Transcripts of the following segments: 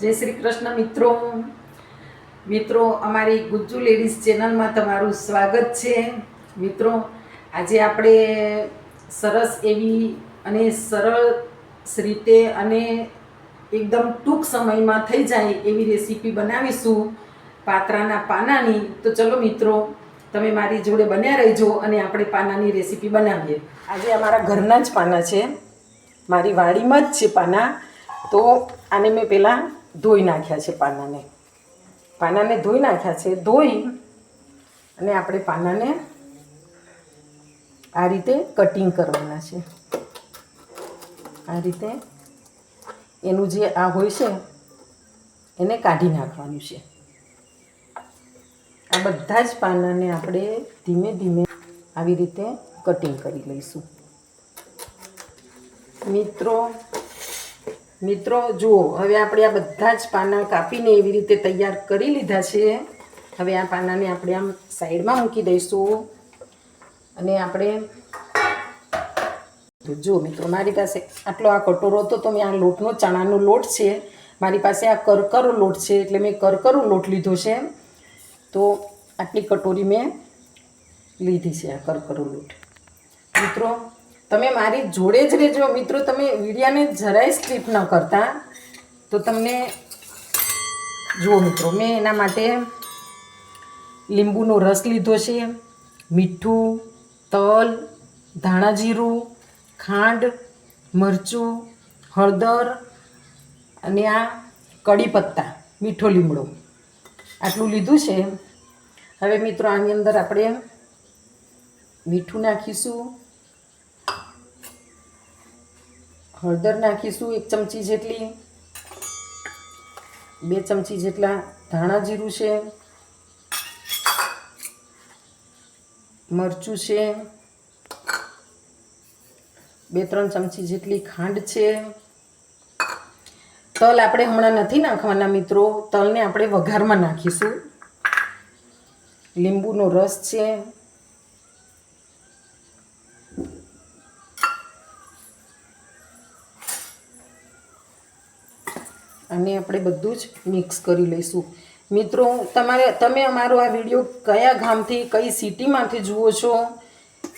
જય શ્રી કૃષ્ણ મિત્રો. મિત્રો, અમારી ગુજ્જુ લેડીઝ ચેનલમાં તમારું સ્વાગત છે. મિત્રો, આજે આપણે સરસ એવી અને સરળ રીતે અને એકદમ ટૂંક સમયમાં થઈ જાય એવી રેસીપી બનાવીશું પાત્રાના પાનાની. તો ચલો મિત્રો, તમે મારી જોડે બન્યા રહેજો અને આપણે પાનાની રેસીપી બનાવીએ. આજે અમારા ઘરના જ પાના છે. મારી વાડીમાં જ છે પાના. તો આને મેં પહેલાં ધોઈ નાખ્યા છે પાનાને. પાનાને ધોઈ નાખ્યા છે, ધોઈ અને આપણે પાનાને આ રીતે કટિંગ કરવાના છે. આ રીતે એનું જે આ હોય છે, એને કાઢી નાખવાનું છે. આ બધા જ પાનાને આપણે ધીમે ધીમે આવી રીતે કટિંગ કરી લઈશું. મિત્રો મિત્રો, જુઓ, હવે આપણે આ બધા જ પાના કાપીને એવી રીતે તૈયાર કરી લીધા છે. હવે આ પાનાને આપણે આમ સાઈડમાં મૂકી દઈશું. અને આપણે તો જો મિત્રો, મારી પાસે આટલો આ કટોરો હતો, તો મેં આ લોટનો, ચણાનો લોટ છે. મારી પાસે આ કરકરો લોટ છે, એટલે મેં કરકરો લોટ લીધો છે. તો આટલી કટોરી મેં લીધી છે, આ કરકરો લોટ. મિત્રો તમે મારી જોડે જ રહેજો. મિત્રો, તમે વિડીયાને જરાય સ્કીપ ન કરતા. તો તમને, જુઓ મિત્રો, મેં એના માટે લીંબુનો રસ લીધો છે, મીઠું, તલ ધાણા જીરું ખાંડ, મરચું, હળદર અને આ કડી પત્તા મીઠો લીમડો. આટલું લીધું છે. હવે મિત્રો, આની અંદર આપણે મીઠું નાખીશું. હળદર નાખીશું એક ચમચી જેટલી. બે ચમચી જેટલા ધાણા જીરું છે. મરચું છે. બે ત્રણ ચમચી જેટલી ખાંડ છે. તલ આપણે હમણાં નથી નાખવાના મિત્રો, તલને આપણે વઘારમાં નાખીશું. લીંબુનો રસ છે. અને આપણે બધું જ મિક્સ કરી લઈશું. મિત્રો તમારે, તમે અમારો આ વીડિયો કયા ગામથી, કઈ સિટીમાંથી જુઓ છો,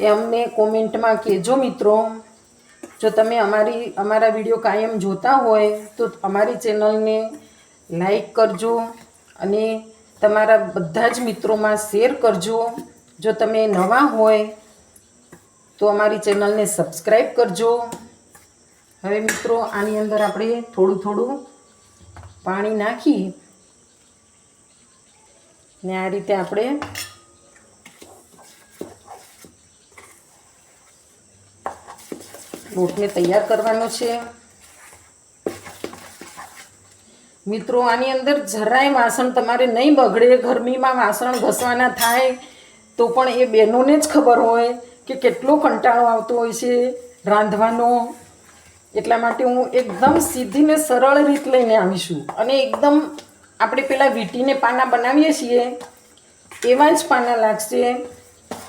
એ અમને કોમેન્ટમાં કહેજો મિત્રો. જો તમે અમારી, અમારા વીડિયો કાયમ જોતા હોય, તો અમારી ચેનલને લાઈક કરજો અને તમારા બધા જ મિત્રોમાં શેર કરજો. જો તમે નવા હોય, તો અમારી ચેનલને સબસ્ક્રાઈબ કરજો. હવે મિત્રો, આની અંદર આપણે થોડું થોડું પાણી નાખી ને આ રીતે આપણે લોટને તૈયાર કરવાનો છે. મિત્રો, આની અંદર જરાય વાસણ તમારે નહીં બગડે. ગરમીમાં વાસણ ઘસવાના થાય તો પણ એ બહેનોને જ ખબર હોય કે કેટલો કંટાળો આવતો હોય છે રાંધવાનો. એટલા માટે હું એકદમ સીધી ને સરળ રીત લઈને આવીશું અને એકદમ આપણે પેલા વીટીને પાના બનાવીએ છીએ, એવા જ પાના લાગશે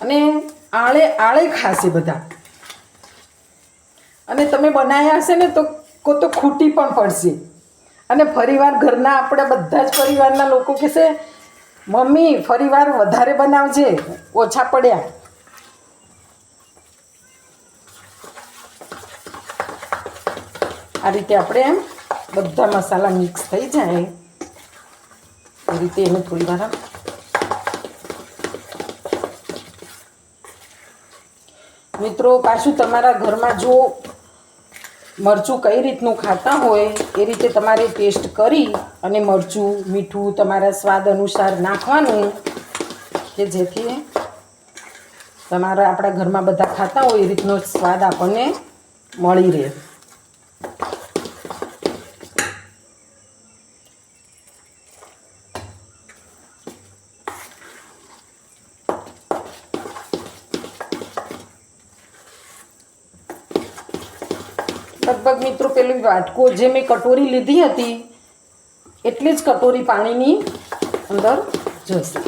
અને આળે આળે ખાશે બધા. અને તમે બનાવ્યા હશે ને તો કો તો ખૂટી પણ પડશે. અને ફરીવાર ઘરના આપણા બધા જ પરિવારના લોકો કહેશે, મમ્મી, ફરીવાર વધારે બનાવજે, ઓછા પડ્યા. આ રીતે આપણે એમ બધા મસાલા મિક્સ થઈ જાય. એ રીતે એને થોડી વાર મિત્રો, પાછું તમારા ઘરમાં જો મરચું કઈ રીતનું ખાતા હોય, એ રીતે તમારે ટેસ્ટ કરી અને મરચું, મીઠું તમારા સ્વાદ અનુસાર નાખવાનું કે જેથી તમારા આપણા ઘરમાં બધા ખાતા હોય, એ રીતનો સ્વાદ આપણને મળી રહે. લગભગ મિત્રો, પેલું વાટકો જે મેં કટોરી લીધી હતી, એટલી જ કટોરી પાણીની અંદર જશે.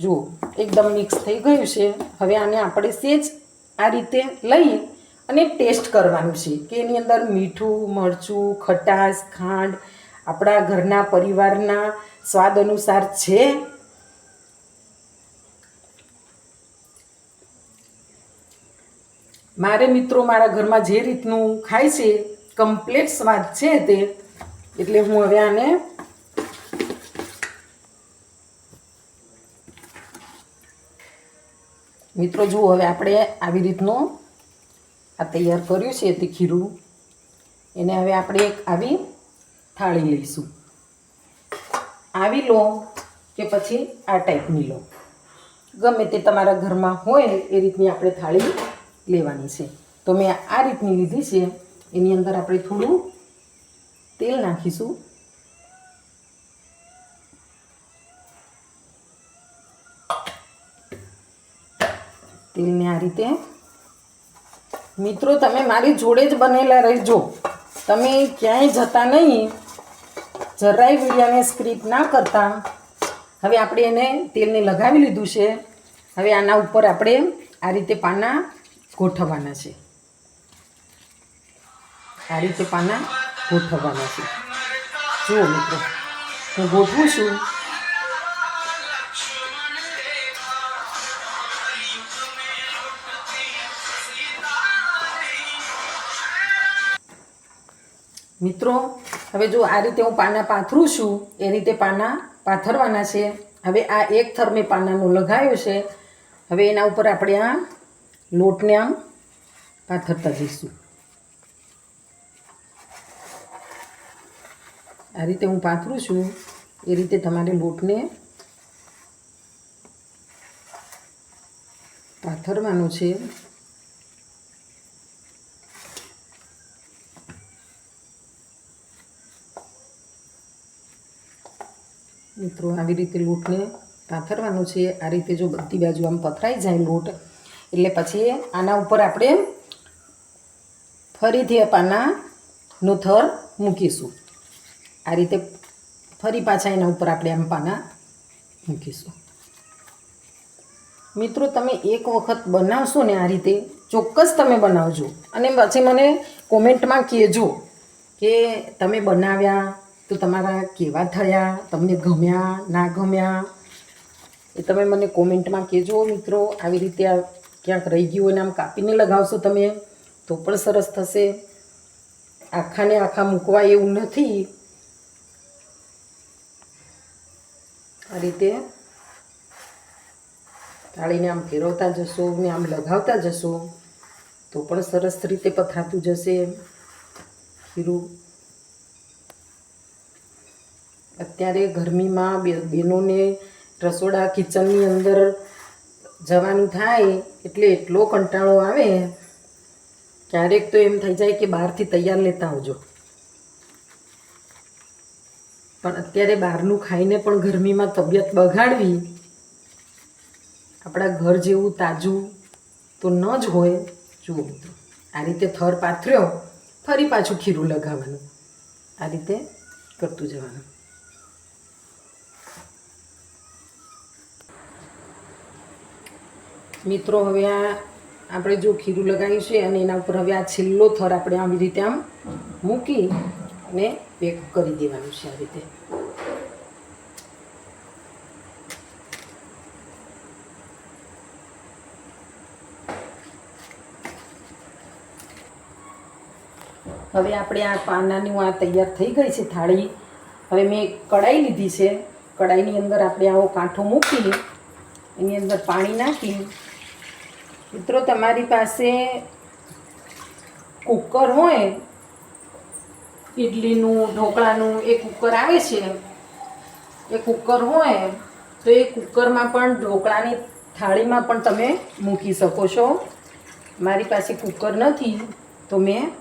જુઓ, એકદમ મિક્સ થઈ ગયું છે. હવે આને આપણે સેજ આ રીતે લઈ અને ટેસ્ટ કરવાનું છે કે એની અંદર મીઠું, મરચું, ખટાશ, ખાંડ આપણા ઘરના પરિવારના સ્વાદ અનુસાર છે મારે મિત્રો મારા ઘરમાં જે રીતનું ખાય છે કમ્પ્લીટ સ્વાદ છે તે. એટલે હું હવે આને મિત્રો જુઓ, હવે આપણે આવી રીતનું આ તૈયાર કર્યું છે તે ખીરું. એને હવે આપણે એક આવી થાળી લઈશું. આવી લો કે પછી આ ટાઈપની લો. ગમે તે તમારા ઘરમાં હોય એ રીતની આપણે થાળી લેવાની છે. તો મેં આ રીતની લીધી છે. એની અંદર આપણે થોડું તેલ નાખીશું. તેલને આ રીતે. મિત્રો, તમે મારી જોડે જ બનેલા રહેજો. તમે ક્યાંય જતા નહીં. જરાય વીડિયાને સ્ક્રીપ ના કરતા. હવે આપણે એને તેલને લગાવી લીધું છે. હવે આના ઉપર આપણે આ રીતે પાના ગોઠવવાના છે. આ રીતે પાના ગોઠવવાના છે. જુઓ મિત્રો, હું ગોઠવું છું. મિત્રો, હવે જો આ રીતે હું પાના પાથરું છું, એ રીતે પાના પાથરવાના છે. હવે આ એક થર મેં પાનાનો લગાવ્યો છે. હવે એના ઉપર આપણે આ લોટને આમ પાથરતા જઈશું. આ રીતે હું પાથરું છું, એ રીતે તમારે લોટને પાથરવાનો છે. મિત્રો, આવી રીતે લોટને પાથરવાનો છે. આ રીતે જો બધી બાજુ આમ પથરાઈ જાય લોટ એટલે પછી આના ઉપર આપણે ફરીથી પાનાનો થર મૂકીશું. આ રીતે ફરી પાછા એના ઉપર આપણે આમ પાના મૂકીશું. મિત્રો, તમે એક વખત બનાવશો ને આ રીતે, ચોક્કસ તમે બનાવજો. અને પછી મને કોમેન્ટમાં કહેજો કે તમે બનાવ્યા, તો તમારા કેવા થયા, તમને ગમ્યા, ના ગમ્યા. એ તમે મને કોમેન્ટમાં કહેજો મિત્રો, આવી રીતે આ ક્યાંક રહી ગયું હોય ને આમ કાપીને લગાવશો તમે, તો પણ સરસ થશે. આખાને આખા મૂકવા એવું નથી. આ રીતે તાળીને આમ ફેરવતા જશો ને આમ લગાવતા જશો, તો પણ સરસ રીતે પથરાતું જશે. ખીરું. અત્યારે ગરમીમાં બહેનોને રસોડા કિચનની અંદર જવાનું થાય, એટલે એટલો કંટાળો આવે, ક્યારેક તો એમ થઈ જાય કે બહારથી તૈયાર લેતા આવજો. પણ અત્યારે બહારનું ખાઈને પણ ગરમીમાં તબિયત બગાડવી, આપણા ઘર જેવું તાજું તો ન જ હોય. જુઓ મિત્રો, આ રીતે થર પાથર્યો, ફરી પાછું ખીરું લગાવવાનું. આ રીતે કરતું જવાનું. મિત્રો, હવે આ આપણે જો ખીરું લગાવ્યું છે અને એના ઉપર હવે આ છેલ્લો થર આપણે આવી રીતે આમ મૂકી અને પેક કરી દેવાનું છે આ રીતે. હવે આપણે આ પાનાની આ તૈયાર થઈ ગઈ છે થાળી. હવે મેં કડાઈ લીધી છે. કડાઈની અંદર આપણે આવો કાંઠો મૂકી એની અંદર પાણી નાખી મિત્રો, તમારી પાસે કુકર હોય ઇડલીનું ઢોકળાનું, એ કુકર આવે છે. એ કુકર હોય, તો એ કુકરમાં પણ ઢોકળાની થાળીમાં પણ તમે મૂકી શકો છો. મારી પાસે કુકર નથી, તો મેં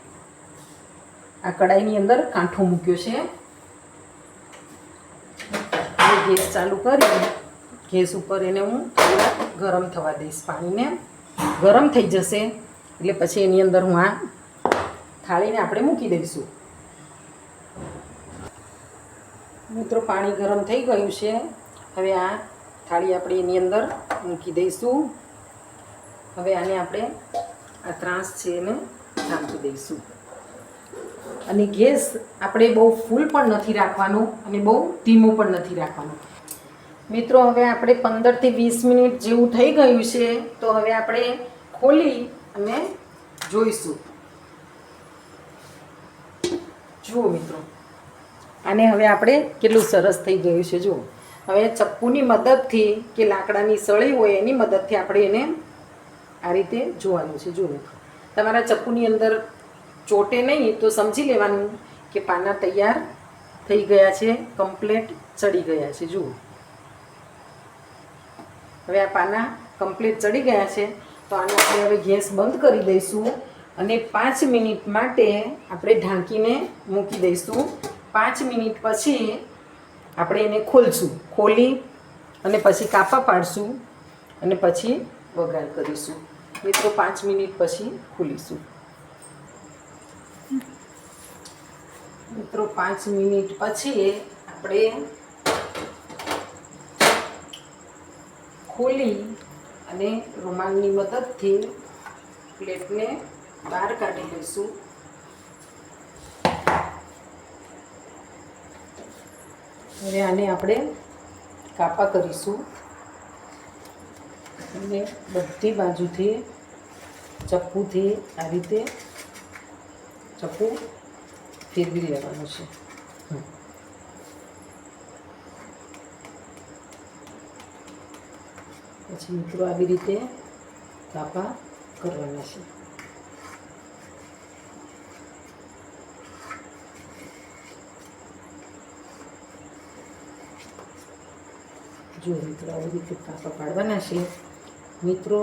આ કડાઈની અંદર કાંઠો મૂક્યો છે. ગેસ ચાલુ કરી, ગેસ ઉપર એને હું ગરમ થવા દઈશ પાણીને. ગરમ થઈ જશે. એટલે પછી એની અંદર હું આ થાળીને આપણે મૂકી દઈશું. મિત્રો, પાણી ગરમ થઈ ગયું છે. હવે આ થાળી આપણે એની અંદર મૂકી દઈશું. હવે આને આપણે આ ત્રાસ છે એને ઢાંકી દઈશું. અને ગેસ આપણે બહુ ફૂલ પણ નથી રાખવાનો અને બહુ ધીમો પણ નથી રાખવાનો. મિત્રો, હવે આપણે પંદરથી વીસ મિનિટ જેવું થઈ ગયું છે, તો હવે આપણે ખોલી અને જોઈશું. જુઓ મિત્રો, આને હવે આપણે કેટલું સરસ થઈ ગયું છે, જુઓ. હવે ચપ્પુની મદદથી કે લાકડાની સળી હોય એની મદદથી આપણે એને આ રીતે જોવાનું છે, જુઓ તમારા ચપ્પુની અંદર ચોટે નહીં, તો સમજી લેવાનું કે પાના તૈયાર થઈ ગયા છે, કમ્પ્લેટ ચડી ગયા છે, જુઓ. હવે આ પાના કમ્પ્લીટ ચડી ગયા છે. તો આને આપણે હવે ગેસ બંધ કરી દઈશું અને પાંચ મિનિટ માટે આપણે ઢાંકીને મૂકી દઈશું. પાંચ મિનિટ પછી આપણે એને ખોલશું, ખોલી અને પછી કાપા પાડશું અને પછી વઘાર કરીશું. મિત્રો, પાંચ મિનિટ પછી ખોલીશું. મિત્રો, પાંચ મિનિટ પછી આપણે ખોલી અને રૂમાલની મદદથી પ્લેટને બહાર કાઢી લઈશું. હવે આને આપણે કાપા કરીશું. અને બધી બાજુથી, ચપ્પુથી આ રીતે ચપ્પુ ફેરવી લેવાનું છે. પછી મિત્રો આવી રીતે કાપા કરવાના છે. જો મિત્રો આવી રીતે કાપા પાડવાના છે, મિત્રો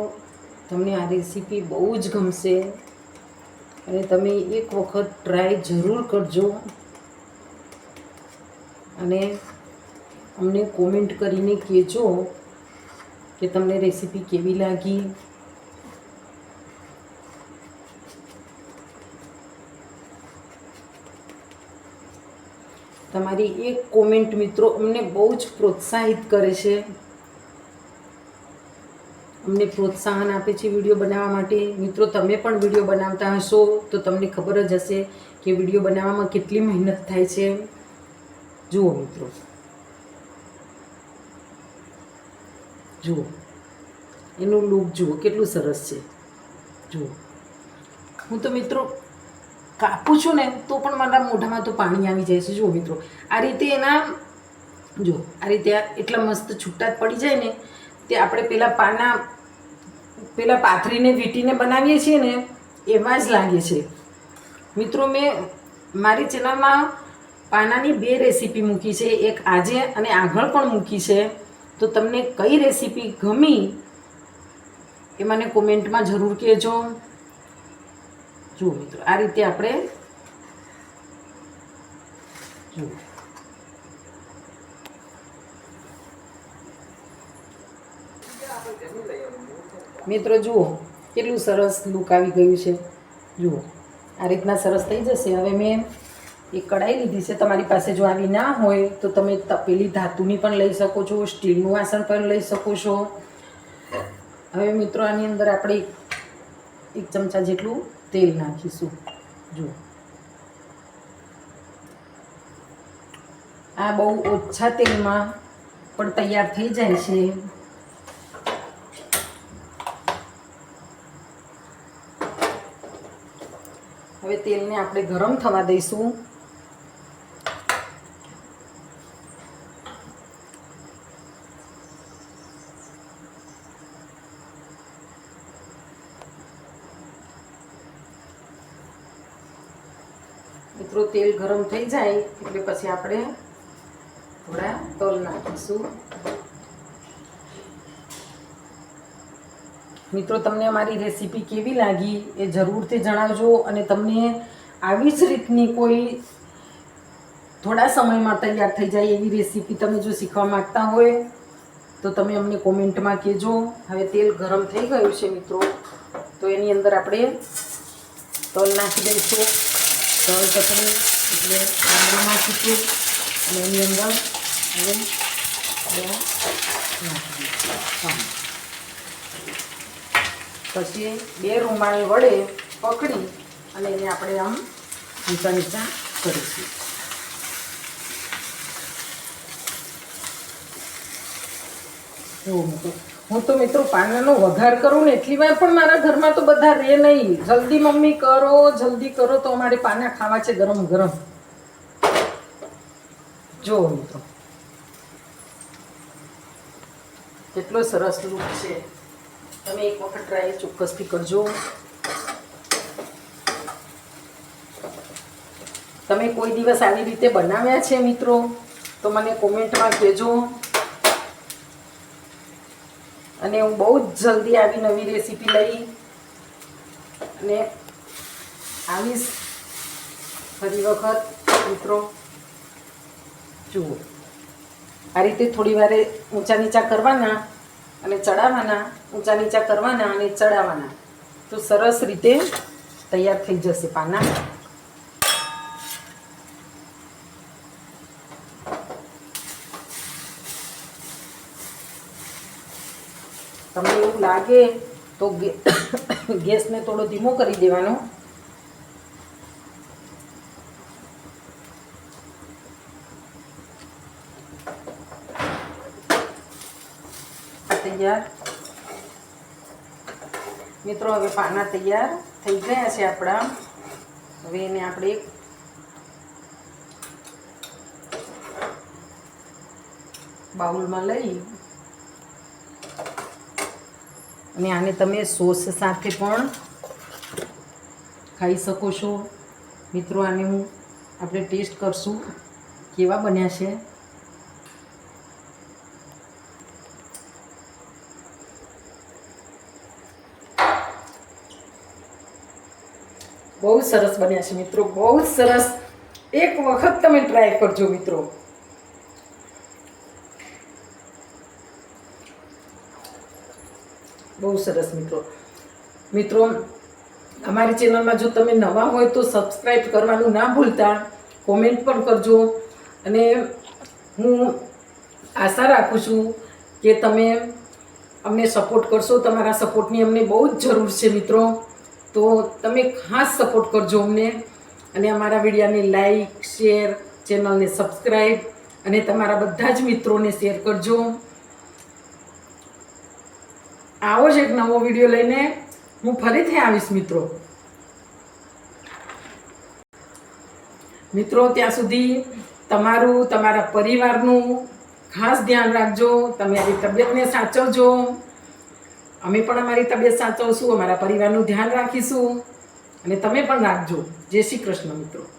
તમને આ રેસીપી બહુ જ ગમશે અને તમે એક વખત ટ્રાય જરૂર કરજો. અને અમને કોમેન્ટ કરીને કહેજો કે તમને રેસીપી કેવી લાગી? તમારી એક કોમેન્ટ મિત્રો અમને બહુ જ પ્રોત્સાહિત કરે છે. અમને પ્રોત્સાહન આપે છે વીડિયો બનાવવા માટે. મિત્રો, તમે પણ વીડિયો બનાવતા હશો તો તમને ખબર જ હશે કે વીડિયો બનાવવામાં કેટલી મહેનત થાય છે. જુઓ મિત્રો. જુઓ. એનું લુક જુઓ, કેટલું સરસ છે. જુઓ. હું તો મિત્રો કાપું છું ને તો પણ મારા મોઢામાં તો પાણી આવી જાય છે. જુઓ મિત્રો, આ રીતે એના જો આ રીતે એટલા મસ્ત છૂટા પડી જાય ને તે આપણે પેલા પાના, પેલા પાથરીને વીંટીને બનાવીએ છીએ ને એવા જ લાગે છે. મિત્રો, મેં મારી ચેનલમાં પાનાની બે રેસીપી મૂકી છે. એક આજે અને આગળ પણ મૂકી છે. તો તમને કઈ રેસીપી ગમી, એ મને કોમેન્ટમાં જરૂર કહેજો. જુઓ મિત્રો, આ રીતે આપણે જુઓ. મિત્રો, જુઓ, કેટલું સરસ લુક આવી ગયું છે. જુઓ, આ રીતના સરસ થઈ જશે. હવે મેં એક કઢાઈ લીધી છે. તમારી પાસે જો આવી ના હોય તો તમે તપેલી ધાતુની પણ લઈ શકો છો, સ્ટીલનું વાસણ પણ લઈ શકો છો. હવે મિત્રો, આની અંદર આપણે એક ચમચા જેટલું તેલ નાખીશું. જુઓ આ બહુ ઓછા તેલમાં પણ તૈયાર થઈ જાય છે. હવે તેલને આપણે ગરમ થવા દઈશું. મિત્રો, તેલ ગરમ થઈ જાય એટલે પછી આપણે થોડા તલ નાખીશું. મિત્રો, તમને અમારી રેસીપી કેવી લાગી એ જરૂરથી જણાવજો અને તમને આવી જ રીતની કોઈ થોડા સમયમાં તૈયાર થઈ જાય એવી રેસીપી તમે જો શીખવા માંગતા હોય, તો તમે અમને કોમેન્ટમાં કહેજો. હવે તેલ ગરમ થઈ ગયું છે, મિત્રો, તો એની અંદર આપણે તલ નાખી દઈશું. તલ ચટણી એટલે આંબળું નાખીશું અને એની અંદર હવે પછી બે રૂમાલ વડે પકડી અને એને આપણે આમ નીચા નીચા કરીશું. એવું મિત્રો હું તો મિત્રો પાનાનો વઘાર કરું ને એટલી વાર પણ મારા ઘરમાં તો બધા રહે નહીં. જલ્દી મમ્મી કરો, જલ્દી કરો તો અમારે પાના ખાવા છે ગરમ ગરમ. જો મિત્રો. કેટલો સરસ લુક છે. તમે એક વખત ટ્રાય ચોક્કસથી કરજો. તમે કોઈ દિવસ આવી રીતે બનાવ્યા છે મિત્રો, તો મને કોમેન્ટમાં કહેજો. અને હું બહુ જ જલ્દી આવી નવી રેસીપી લઈ. અને આવીશ ફરી વખત, મિત્રો, જુઓ. આ રીતે થોડી વારે ઊંચા નીચા કરવાના અને ચડાવવાના, ઊંચા નીચા કરવાના અને ચડાવવાના. તો સરસ રીતે તૈયાર થઈ જશે પાના તમને એવું લાગે તો ગેસને થોડો ધીમો કરી દેવાનો. તૈયાર. મિત્રો, હવે પાના તૈયાર થઈ ગયા છે આપણા. હવે એને આપણે એક બાઉલમાં લઈ અને આને તમે સોસ સાથે પણ ખાઈ શકો છો. મિત્રો, આને હું આપણે ટેસ્ટ કરશું કેવા બન્યા છે. બહુ સરસ બન્યા છે મિત્રો, બહુ સરસ. એક વખત તમે ટ્રાય કરજો મિત્રો. બહુ સરસ મિત્રો. મિત્રો, અમારી ચેનલમાં જો તમે નવા હોય તો સબસ્ક્રાઈબ કરવાનું ના ભૂલતા કોમેન્ટ પણ કરજો. અને હું આશા રાખું છું કે તમે અમને સપોર્ટ કરશો. તમારા સપોર્ટની અમને બહુ જ જરૂર છે મિત્રો. તો તમે ખાસ સપોર્ટ કરજો અમને. અને અમારા વિડીયાને લાઈક શેર ચેનલને સબસ્ક્રાઈબ અને તમારા બધા જ મિત્રોને શેર કરજો. આવો જ એક નવો વીડિયો લઈને હું ફરીથી આવીશ, મિત્રો. મિત્રો, ત્યાં સુધી તમારું, તમારા પરિવારનું ખાસ ધ્યાન રાખજો, તમે આવી તબિયતને સાચવજો. અમે પણ અમારી તબિયત સાચવશું, અમારા પરિવારનું ધ્યાન રાખીશું, અને તમે પણ રાખજો. જય શ્રી કૃષ્ણ, મિત્રો.